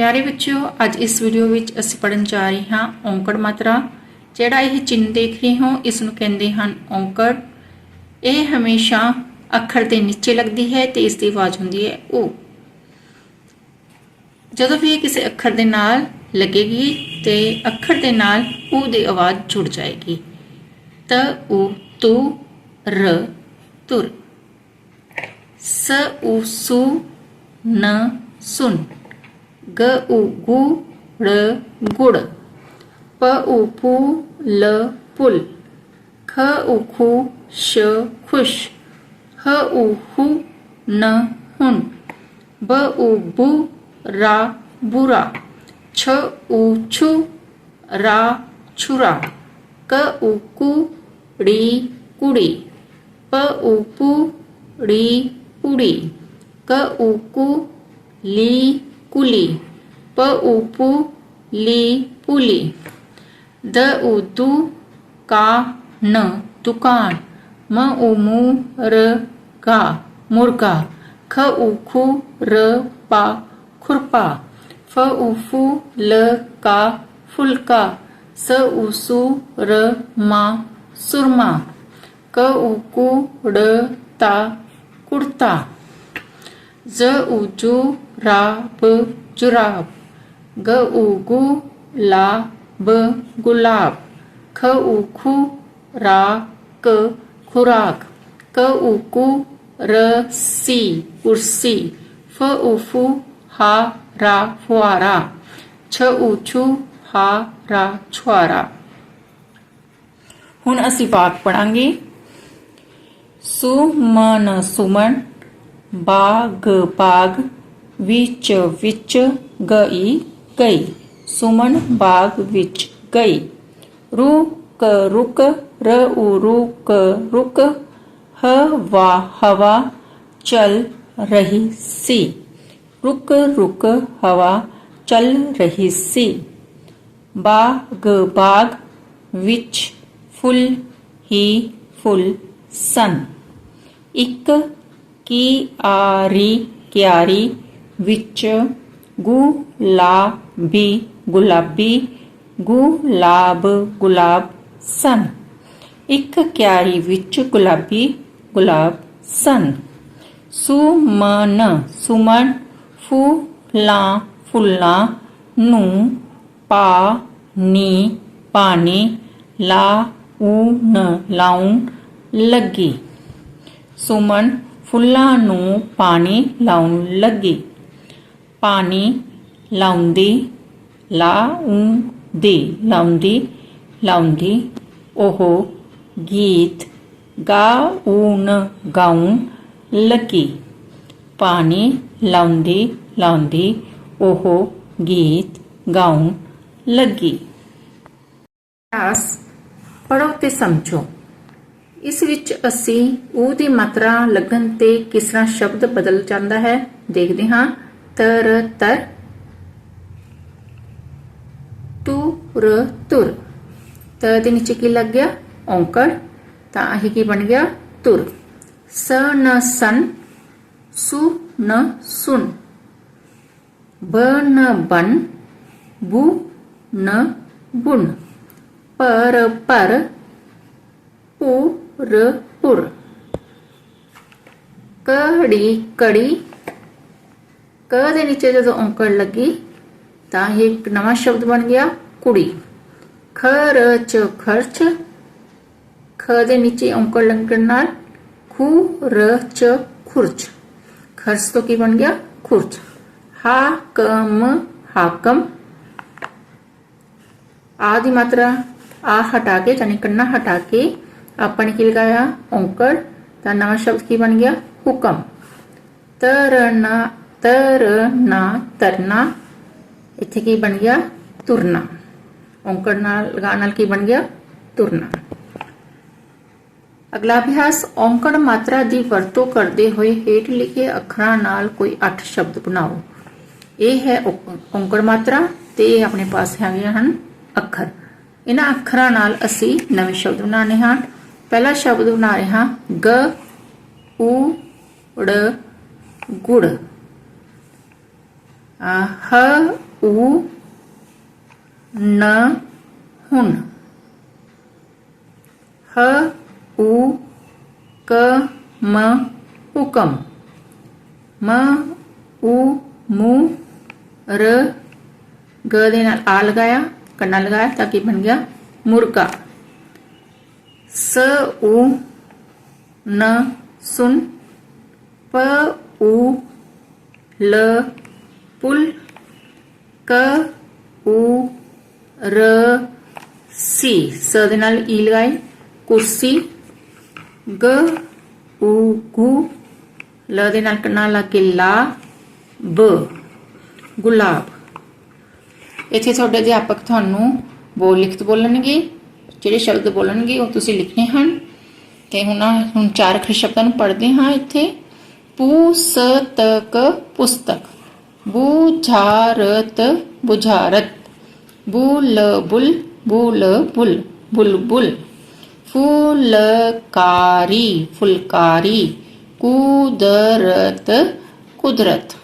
ਪਿਆਰੇ ਬੱਚਿਓ, ਅੱਜ ਇਸ ਵੀਡੀਓ ਵਿੱਚ ਅਸੀਂ ਪੜਨ ਜਾ ਰਹੇ ਹਾਂ ਔਂਕੜ ਮਾਤਰਾ, ਜਿਹੜਾ ਇਹ ਚਿੰਨ੍ਹ ਦੇਖ ਰਹੇ ਹੋ, ਇਸ ਨੂੰ ਕਹਿੰਦੇ ਹਨ ਔਂਕੜ। ਇਹ ਹਮੇਸ਼ਾ ਅੱਖਰ ਦੇ ਨੀਚੇ ਲੱਗਦੀ ਹੈ ਤੇ ਇਸ ਦੀ ਆਵਾਜ਼ ਹੁੰਦੀ ਹੈ ਓ ਜਦੋਂ ਵੀ ਇਹ ਕਿਸੇ ਅੱਖਰ ਦੇ ਨਾਲ ਲੱਗੇਗੀ ਤੇ ਅੱਖਰ ਦੇ ਨਾਲ ਓ ਦੀ ਆਵਾਜ਼ ਜੁੜ ਜਾਏਗੀ, ਤ ਉ ਤੂ ਰ ਤੁਰ। ਸ ਉ ਸੁ ਨ ਸੁਨ। ग उ गु ण गुड़ प उ पु ल पुल ख उ खु श खुश ह उ हु न हुन ब उ बु रा बुरा छ उ छु रा छुरा क उ कु री कुड़ी प उ पु री पुड़ी क उ कु ली कुली प उपू ली पुली द उदू का न दुकान म उमू र गा मुर्गा ख उखू र पा खुरपा फ उफू ल का फुलका स उसू र मा सुरमा क उकू ड ता कुर्ता ज उजू ਉ ਕੁ ੜ ਤਾ ਕੁੜਤਾ ਜ਼ ਉ ਜੂ ਰਾ ਬ ਜੁਰਾਬ ਗ ਉ ਗੁ ਲਾ ਬ ਗੁਲਾਬ ਖ ਉ ਖੁ ਰਾ ਕ ਖੁਰਾਕ ਕ ਉ ਕੁ ਰ ਸੀ ਕੁਰਸੀ ਫ ਉ ਫੂ ਹਾ ਰਾ ਫੁਆਰਾ ਛ ਉ ਛੂ ਹਾ ਰਾ ਛੁਆਰਾ ਹੁਣ ਅਸੀਂ ਵਾਕ ਪੜਾਂਗੇ ਸੁਮਨ ਸੁਮਨ ਬਾਗ ਬਾਗ विच विच गई गई सुमन बाग विच गई रुक रुक र उ रुक रुक ह वा हवा चल रही सी रुक रुक हवा चल रही सी बाग बाग विच फुल ही फुल सन इक की आरी क्यारी ਵਿੱਚ ਗੁਲਾਬੀ ਗੁਲਾਬੀ, ਗੁਲਾਬ ਗੁਲਾਬ ਸਨ। ਇੱਕ ਕਿਆਰੀ ਵਿੱਚ ਗੁਲਾਬੀ, ਗੁਲਾਬ ਸਨ। ਸੁਮਨ ਸੁਮਨ ਫੁੱਲਾਂ ਫੁੱਲਾਂ ਨੂੰ ਪਾਣੀ ਪਾਣੀ ਲਾਉਣ ਲਾਉਣ ਲੱਗੀ। ਸੁਮਨ ਫੁੱਲਾਂ ਨੂੰ ਪਾਣੀ ਲਾਉਣ ਲੱਗੀ। ਪਾਣੀ ਲਾਉਂਦੀ ਲਾਉਂਦੀ ਲਾਉਂਦੀ ਲਾਉਂਦੀ ਉਹ ਗੀਤ ਗਾਉਣ ਗਾਉਣ ਲੱਗੀ ਪਾਣੀ ਲਾਉਂਦੀ ਲਾਉਂਦੀ ਉਹ ਗੀਤ ਗਾਉਣ ਲੱਗੀ ਅਭਿਆਸ ਪੜੋ ਤੇ ਸਮਝੋ ਇਸ ਵਿੱਚ ਅਸੀਂ ਉਹ ਦੀ ਮਾਤਰਾ ਲੱਗਣ ਤੇ ਕਿਸ ਤਰ੍ਹਾਂ ਸ਼ਬਦ ਬਦਲ ਜਾਂਦਾ ਹੈ ਦੇਖਦੇ ਹਾਂ तर तर तू र तुर तर नीचे की लग गया, ओंकड़। ता की बन गया, तुर। स न सन सु न सुन ब न बन बु न बुन पर पर पु र पुर कड़ी कड़ी ਕ ਦੇ ਨੀਚੇ ਜਦੋਂ ਔਂਕੜ ਲੱਗੀ ਤਾਂ ਇਹ ਇੱਕ ਨਵਾਂ ਸ਼ਬਦ ਬਣ ਗਿਆ ਕੁੜੀ ਖਰਚ ਖਰਚ ਖ ਦੇ ਨੀਚੇ ਔਂਕੜ ਲੱਗਣ ਨਾਲ ਖੂ ਰ ਚ ਖੁਰਚ ਖਰਚ ਤੋਂ ਕੀ ਬਣ ਗਿਆ ਖੁਰਚ ਹਾਕਮ ਹਾਕਮ ਆ ਦੀ ਮਾਤਰਾ ਆ ਹਟਾ ਕੇ ਯਾਨੀ ਕੰਨਾ ਹਟਾ ਕੇ ਆਪਾਂ ਨੇ ਕੀ ਲਗਾਇਆ ਔਂਕੜ ਤਾਂ ਨਵਾਂ ਸ਼ਬਦ ਕੀ ਬਣ ਗਿਆ ਹੁਕਮ ਤਰਨਾ ਤਰਨਾ ਤਰਨਾ। ਇੱਥੇ ਕੀ ਬਣ ਗਿਆ? ਤੁਰਨਾ। ਔਂਕੜ ਨਾਲ ਲਗਾਉਣ ਨਾਲ ਕੀ ਬਣ ਗਿਆ? ਤੁਰਨਾ। ਅਗਲਾ ਅਭਿਆਸ, ਔਂਕੜ ਮਾਤਰਾ ਦੀ ਵਰਤੋਂ ਕਰਦੇ ਹੋਏ ਹੇਠ ਲਿਖੇ ਅੱਖਰਾਂ ਨਾਲ ਕੋਈ 8 ਸ਼ਬਦ ਬਣਾਓ। ਇਹ ਹੈ ਔ- ਔਂਕੜ ਮਾਤਰਾ ਤੇ ਇਹ ਆਪਣੇ ਪਾਸ ਹੈਗੇ ਹਨ ਅੱਖਰ। ਇਹਨਾਂ ਅੱਖਰਾਂ ਨਾਲ ਅਸੀਂ ਨਵੇਂ ਸ਼ਬਦ ਬਣਾਉਣੇ ਹਨ ਪਹਿਲਾ ਸ਼ਬਦ ਬਣਾ ਰਹੇ ਹਾਂ ਗ, ਉ, ੜ, ਗੁੜ। ह उ, न, हुन। ह, उ, क, म, उकम। म, उ, मु, र, ग देना आ लगाया, कन्ना लगाया, ताकि बन गया, मुर्गा। स, उ, न, सुन। प, उ, ल ਪੁਲ, ਕ ਊ ਰ, ਸੀ। ਸ ਦੇ ਨਾਲ ਈ ਲਗਾਈ, ਕੁਰਸੀ, ਗ ਊ ਗੁ ਲ ਦੇ ਨਾਲ ਕੰਨਾ ਲਾ ਕੇ ਲਾ, ਬ। ਗੁਲਾਬ। ਇੱਥੇ ਤੁਹਾਡੇ ਅਧਿਆਪਕ ਤੁਹਾਨੂੰ ਬੋਲ ਲਿਖਤ ਬੋਲਣਗੇ, ਜਿਹੜੇ ਸ਼ਬਦ ਬੋਲਣਗੇ ਉਹ ਤੁਸੀਂ ਲਿਖਣੇ ਹਨ। ਤੇ ਹੁਣ ਹੁਣ ਚਾਰ ਅਖਰ ਸ਼ਬਦਾਂ ਨੂੰ ਪੜ੍ਹਦੇ ਹਾਂ ਇੱਥੇ। ਪੁਸਤਕ ਪੁਸਤਕ। बुझारत बुझारत। बुल बुल बुल बुल बुल बुल फुलकारी फुलकारी। कुदरत कुदरत।